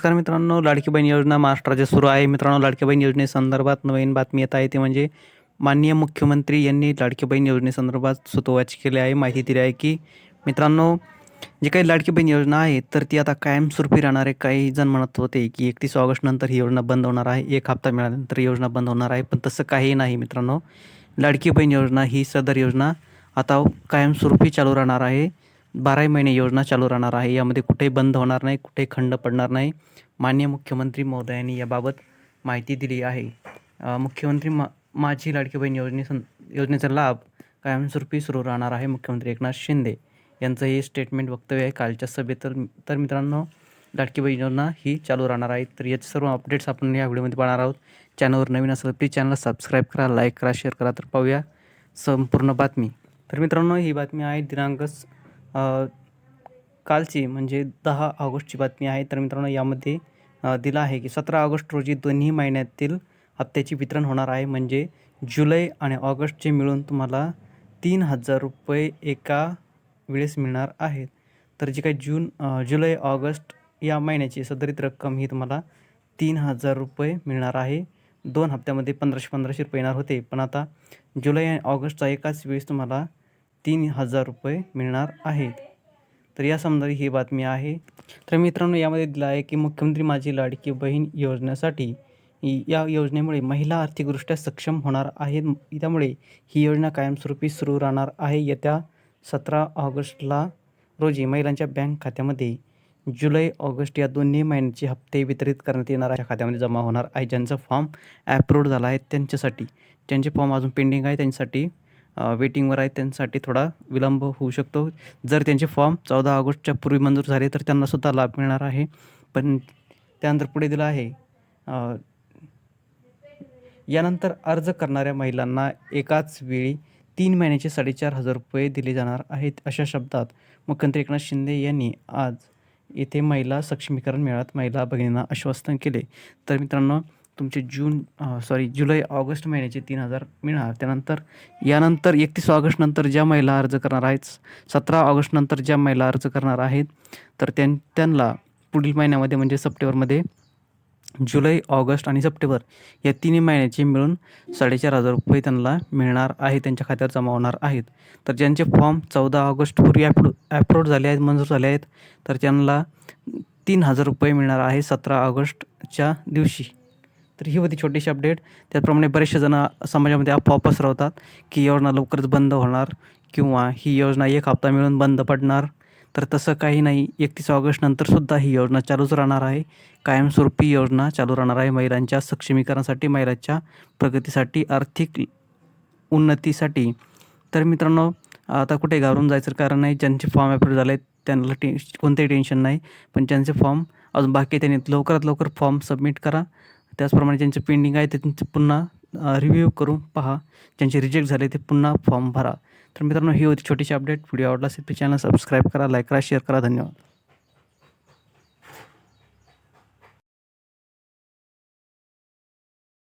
नमस्कार मित्रांनो लाडकी बहीण योजना महाराष्ट्राच्या सुरू आहे. मित्रांनो लाडकी बहीण योजनेसंदर्भात नवीन बातमी येत आहे. ती म्हणजे माननीय मुख्यमंत्री यांनी लाडकी बहीण योजनेसंदर्भात सुतोवाच केले आहे. माहिती दिली आहे की मित्रांनो जे काही लाडकी बहीण योजना आहे तर ती आता कायमस्वरूपी राहणार आहे. काही जण म्हणत होते की एकतीस ऑगस्टनंतर ही योजना बंद होणार आहे. एक हप्ता मिळाल्यानंतर ही योजना बंद होणार आहे. पण तसं काही नाही मित्रांनो. लाडकी बहीण योजना ही सदर योजना आता कायमस्वरूपी चालू राहणार आहे. बाराही महिने योजना चालू राहणार आहे. यामध्ये कुठेही बंद होणार नाही कुठेही खंड पडणार नाही. मान्य मुख्यमंत्री महोदयांनी याबाबत माहिती दिली आहे. मुख्यमंत्री मा माझी लाडकी बहीण योजनेसं योजनेचा लाभ कायमस्वरूपी सुरू राहणार आहे मुख्यमंत्री एकनाथ शिंदे यांचं हे स्टेटमेंट वक्तव्य आहे. कालच्या सभेत तर तर मित्रांनो लाडकी बहीण योजना ही चालू राहणार आहे. तर याचे सर्व अपडेट्स आपण या व्हिडिओमध्ये पाहणार आहोत. चॅनलवर नवीन असेल प्लीज चॅनलला सबस्क्राईब करा लाईक करा शेअर करा तर पाहूया संपूर्ण बातमी. तर मित्रांनो ही बातमी आहे दिनांक कालची म्हणजे दहा ऑगस्टची बातमी आहे. तर मित्रांनो यामध्ये दिलं आहे की सतरा ऑगस्ट रोजी दोन्ही महिन्यातील हप्त्याची वितरण होणार आहे. म्हणजे जुलै आणि ऑगस्टचे मिळून तुम्हाला तीन हजार रुपये एका वेळेस मिळणार आहेत. तर जी काही जून जुलै ऑगस्ट या महिन्याची सदरित रक्कम ही तुम्हाला तीन हजार रुपये मिळणार आहे. दोन हप्त्यामध्ये पंधराशे पंधराशे रुपये येणार होते. पण आता जुलै आणि ऑगस्टचा एकाच वेळेस तुम्हाला तीन हजार रुपये मिळणार आहेत. तर या समजारी ही बातमी आहे. तर मित्रांनो यामध्ये दिलं आहे की मुख्यमंत्री माझी लाडकी बहीण योजनेसाठी या योजनेमुळे महिला आर्थिकदृष्ट्या सक्षम होणार आहेत. त्यामुळे ही योजना कायमस्वरूपी सुरू राहणार आहे. येत्या सतरा ऑगस्टला रोजी महिलांच्या बँक खात्यामध्ये जुलै ऑगस्ट या दोन्ही महिन्याचे हप्ते वितरित करण्यात येणार आहे खात्यामध्ये जमा होणार आहे. ज्यांचा फॉर्म ॲप्रूव्ड झाला आहे त्यांच्यासाठी ज्यांचे फॉर्म अजून पेंडिंग आहे त्यांच्यासाठी वेटिंगवर आहे त्यांच्यासाठी थोडा विलंब होऊ शकतो. जर त्यांचे फॉर्म चौदा ऑगस्टच्या पूर्वी मंजूर झाले तर त्यांनासुद्धा लाभ मिळणार आहे. पण त्यानंतर पुढे दिलं आहे यानंतर अर्ज करणाऱ्या महिलांना एकाच वेळी तीन महिन्याचे साडेचार हजार रुपये दिले जाणार आहेत अशा शब्दात मुख्यमंत्री एकनाथ शिंदे यांनी आज येथे महिला सक्षमीकरण मेळाव्यात महिला भगिनींना आश्वासन केले. तर मित्रांनो तुमचे जून सॉरी जुलै ऑगस्ट महिन्याचे तीन हजार मिळणार. त्यानंतर यानंतर एकतीस ऑगस्ट नंतर ज्या महिला अर्ज करणार आहेत सतरा ऑगस्ट नंतर ज्या महिला अर्ज करणार आहेत तर त्यां त्यांना पुढील महिन्यामध्ये म्हणजे सप्टेंबरमध्ये जुलै ऑगस्ट आणि सप्टेंबर या तिन्ही महिन्याचे मिळून साडेचार हजार रुपये त्यांना मिळणार आहे त्यांच्या खात्यावर जमा होणार आहेत. तर ज्यांचे फॉर्म चौदा ऑगस्टपूर्वी ॲप्रो ॲप्रोड झाले आहेत मंजूर झाले आहेत तर त्यांना तीन हजार रुपये मिळणार आहे सतरा ऑगस्टच्या दिवशी. तर ही होती छोटीशी अपडेट. त्याचप्रमाणे बरेचसे जण समाजामध्ये अफवा पसरवतात की योजना लवकरच बंद होणार किंवा ही योजना एक हप्ता मिळून बंद पडणार. तर तसं काही नाही. एकतीस ऑगस्ट नंतरसुद्धा ही योजना चालूच राहणार आहे. कायमस्वरूपी योजना चालू राहणार आहे. महिलांच्या सक्षमीकरणासाठी महिलांच्या प्रगतीसाठी आर्थिक उन्नतीसाठी. तर मित्रांनो आता कुठे घाबरून जायचं कारण नाही. ज्यांचे फॉर्म अप्रूव्ह झाले आहेत त्यांना टे कोणतेही टेन्शन नाही. पण ज्यांचे फॉर्म अजून बाकी त्यांनी लवकरात लवकर फॉर्म सबमिट करा. त्याचप्रमाणे ज्यांचे पेंडिंग आहे ते तुमचे पुन्हा रिव्ह्यू करून पहा. ज्यांचे रिजेक्ट झाले ते पुन्हा फॉर्म भरा. तर मित्रांनो ही होती छोटीशी अपडेट व्हिडिओ आवडला असेल तर चॅनल सबस्क्राईब करा लाईक करा शेअर करा. धन्यवाद.